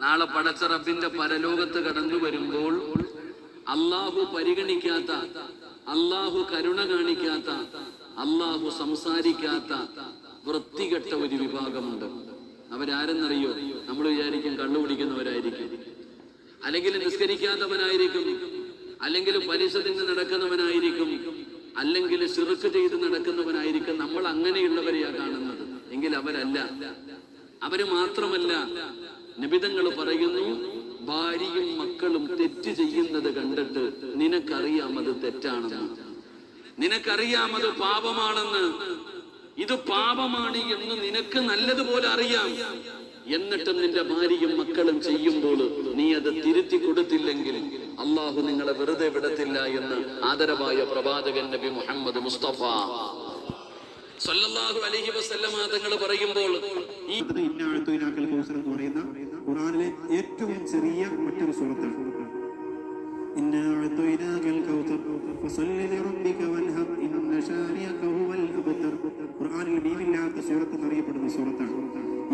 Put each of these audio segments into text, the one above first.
നാളെ പടച്ച റബ്ബിന്റെ പരലോകത്ത് കടന്നു വരുമ്പോൾ അള്ളാഹു പരിഗണിക്കാത്ത അള്ളാഹു കരുണ കാണിക്കാത്ത അള്ളാഹു സംസാരിക്കാത്ത വൃത്തികെട്ട ഒരു വിഭാഗമുണ്ട്. അവരാരെന്നറിയോ? നമ്മൾ വിചാരിക്കും കണ്ണു കുടിക്കുന്നവരായിരിക്കും. അല്ലെങ്കിൽ നിസ്കരിക്കാത്തവനായിരിക്കും അല്ലെങ്കിൽ പലിശ നടക്കുന്നവനായിരിക്കും അല്ലെങ്കിൽ ചെറുക്ക് ചെയ്ത് നടക്കുന്നവനായിരിക്കും. നമ്മൾ അങ്ങനെയുള്ളവരെയാ കാണുന്നത്. എങ്കിൽ അവരല്ല. അവർ മാത്രമല്ല നിബിതങ്ങൾ പറയുന്നു ഭാര്യയും മക്കളും തെറ്റ് ചെയ്യുന്നത് കണ്ടിട്ട് നിനക്കറിയാം അത് തെറ്റാണെന്ന്. നിനക്കറിയാം അത് പാപമാണെന്ന്. ഇത് പാപമാണ് എന്ന് നിനക്ക് നല്ലതുപോലെ അറിയാം. എന്നിട്ടും നിന്റെ ഭാര്യയും മക്കളും ചെയ്യുമ്പോൾ നീ അത് തിരുത്തി കൊടുത്തില്ലെങ്കിൽ അള്ളാഹു നിങ്ങളെ വെറുതെ വിടത്തില്ല എന്ന് ആദരവായ പ്രവാചകൻ നബി മുഹമ്മദ് മുസ്തഫ സല്ലല്ലാഹു അലൈഹി വസല്ലമ തങ്ങൾ പറയുമ്പോൾ ഖുറാനിലെ ഏറ്റവും ചെറിയ മറ്റൊരു അബ്തർ ഖുർആനിൽ എന്നറിയപ്പെടുന്ന സൂറത്താണ്.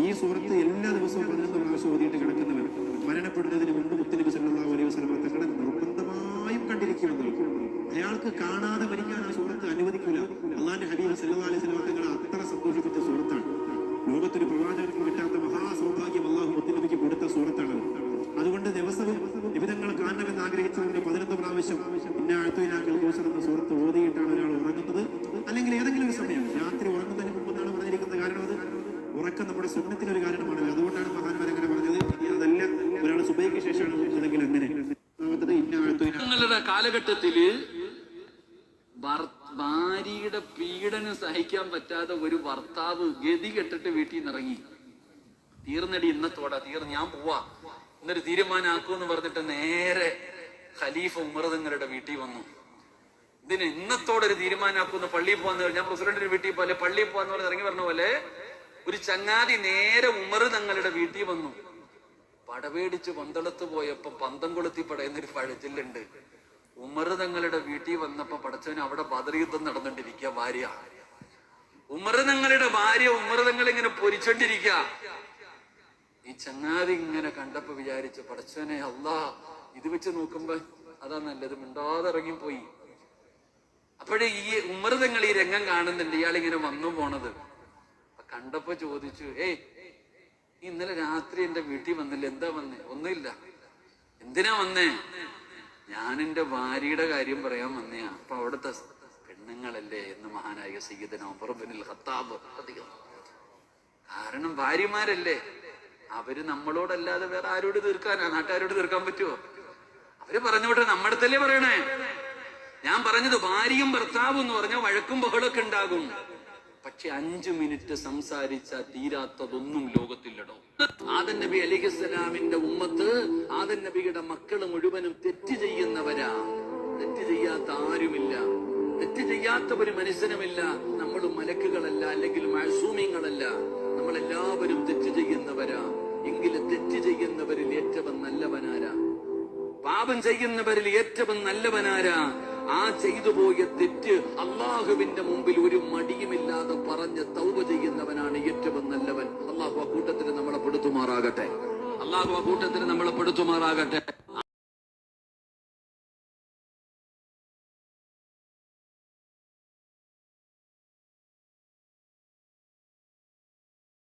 ഈ സൂറത്ത് എല്ലാ ദിവസവും പതിനൊന്ന് പ്രാവശ്യം ഓതിയിട്ട് കിടക്കുന്നവർ മരണപ്പെടുന്നതിന് മുമ്പ് മുത്തനബി സല്ലല്ലാഹു അലൈഹി വസല്ലമ തങ്ങളെ നിർബന്ധമായും കണ്ടിരിക്കുമെന്ന് അയാൾക്ക് കാണാതെ മരിക്കാൻ ആ സുഹൃത്ത് അനുവദിക്കില്ല അള്ളാന്റെ ഹബീബ് സല്ലല്ലാഹു അലൈഹി അത്ര സന്തോഷിപ്പിച്ച സുഹൃത്താണ്. ലോകത്തൊരു പ്രവാചകർക്ക് കിട്ടാത്ത മഹാസൗഭാഗ്യം അള്ളാഹു മുത്തലബിക്ക് കൊടുത്ത സുഹൃത്താണ്. അതുകൊണ്ട് ദിവസവും വിവിധങ്ങൾ കാണണമെന്ന് ആഗ്രഹിച്ചതിന്റെ പതിനൊന്ന് പ്രാവശ്യം പിന്നെ അഴുത്തുവിനാക്കൽ ദിവസം എന്ന സുഹൃത്ത് ഓതിയിട്ടാണ് ഒരാൾ ഉറങ്ങുന്നത്. അല്ലെങ്കിൽ ഏതെങ്കിലും ഒരു സമയം രാത്രി ഉറങ്ങുന്നതിന് മുമ്പ് എന്നാണ് പറഞ്ഞിരിക്കുന്നത് കാരണം അത് ഉറക്കം നമ്മുടെ സ്വപ്നത്തിന് ഒരു കാരണമാണ്. അതുകൊണ്ടാണ് മഹാന്മാർ അങ്ങനെ പറഞ്ഞത് അതല്ല ഒരാൾ സുബൈക്ക് ശേഷമാണ് ഉറങ്ങുന്നതെങ്കിൽ അങ്ങനെ. കാലഘട്ടത്തിൽ ഭാര്യയുടെ പീഡനം സഹിക്കാൻ പറ്റാതെ ഒരു ഭർത്താവ് ഗതി കെട്ടിട്ട് വീട്ടിൽ നിന്ന് ഇറങ്ങി തീർന്നടി ഇന്നത്തോടാ തീർന്ന് ഞാൻ പോവാ. എന്നൊരു തീരുമാനമാക്കുമെന്ന് പറഞ്ഞിട്ട് നേരെ ഖലീഫ ഉമർ തങ്ങളുടെ വീട്ടിൽ വന്നു. ഇതിന് ഇന്നത്തോടെ ഒരു തീരുമാനമാക്കുന്ന പള്ളിയിൽ പോകാന്ന് ഞാൻ പ്രസിഡന്റിന്റെ വീട്ടിൽ പോലെ പള്ളിയിൽ പോകാന്ന് പറഞ്ഞ് ഇറങ്ങി പറഞ്ഞ പോലെ ഒരു ചങ്ങാതി നേരെ ഉമർ തങ്ങളുടെ വീട്ടിൽ വന്നു. പടവേടിച്ച് പന്തളത്ത് പോയപ്പോ പന്തം കൊളുത്തി പടയുന്നൊരു പഴച്ചില്ലുണ്ട് ഉമർ തങ്ങളുടെ വീട്ടിൽ പടച്ചവന് അവിടെ ബദറിയുദ്ധം നടന്നുകൊണ്ടിരിക്കുക ഭാര്യ. ഉമർ തങ്ങളുടെ ഭാര്യ ഉമരതങ്ങൾ ഇങ്ങനെ പൊരിച്ചോണ്ടിരിക്കുക. ഈ ചങ്ങാതി ഇങ്ങനെ കണ്ടപ്പോ വിചാരിച്ചു പടച്ചവനെ അല്ലാ ഇത് വെച്ച് നോക്കുമ്പോ അതാ നല്ലത് മിണ്ടാതെ ഇറങ്ങിപ്പോയി അപ്പോഴേ ഈ ഉമരതങ്ങൾ ഈ രംഗം കാണുന്നുണ്ട് ഇയാൾ ഇങ്ങനെ വന്നു പോണത്. കണ്ടപ്പോ ചോദിച്ചു ഏയ് ഇന്നലെ രാത്രി എന്റെ വീട്ടിൽ വന്നില്ല എന്താ വന്നേ? ഒന്നുമില്ല. എന്തിനാ വന്നേ? ഞാൻ എന്റെ ഭാര്യയുടെ കാര്യം പറയാൻ വന്നേ അപ്പൊ അവിടുത്തെ പെണ്ണുങ്ങളല്ലേ എന്ന് മഹാനായ സയ്യിദ് ഉമർ ഹത്താബ് അധികം. കാരണം ഭാര്യമാരല്ലേ. അവർ നമ്മളോടല്ലാതെ വേറെ ആരോട് തീർക്കാനാ? നാട്ടുകാരോട് തീർക്കാൻ പറ്റുമോ അവർ പറഞ്ഞു നമ്മുടെ അടുത്തല്ലേ പറയണേ. ഞാൻ പറഞ്ഞത് ഭാര്യയും ഭർത്താവും എന്ന് പറഞ്ഞാൽ വഴക്കും ബഹളൊക്കെ ഉണ്ടാകും. പക്ഷെ അഞ്ചു മിനിറ്റ് സംസാരിച്ച തീരാത്തതൊന്നും ലോകത്തില്ലടോ. ആദൻ നബി അലിഹിസ്സലാമിന്റെ ഉമ്മത്ത് ആദൻ നബിയുടെ മക്കൾ മുഴുവനും തെറ്റ് ചെയ്യുന്നവരാ. തെറ്റ് ചെയ്യാത്ത ആരുമില്ല. തെറ്റ് ചെയ്യാത്ത ഒരു മനുഷ്യനുമില്ല. നമ്മൾ മലക്കുകളല്ല അല്ലെങ്കിൽ മഴസൂമ്യങ്ങളല്ല നമ്മളെല്ലാവരും തെറ്റ് ചെയ്യുന്നവരാ. എങ്കിലും തെറ്റ് ചെയ്യുന്നവരിൽ ഏറ്റവും നല്ലവനാരാ. പാപം ചെയ്യുന്നവരിൽ ഏറ്റവും നല്ലവനാരാ. ആ ചെയ്തു പോയ തെറ്റ് അള്ളാഹുവിന്റെ മുമ്പിൽ ഒരു മടിയുമില്ലാതെ പറഞ്ഞ് തൗവ ചെയ്യുന്നവനാണ് ഏറ്റവും നല്ലവൻ. അള്ളാഹു ആ കൂട്ടത്തിന് നമ്മളെ പെടുത്തുമാറാകട്ടെ. അള്ളാഹു ആ കൂട്ടത്തിന് നമ്മളെ പെടുത്തുമാറാകട്ടെ.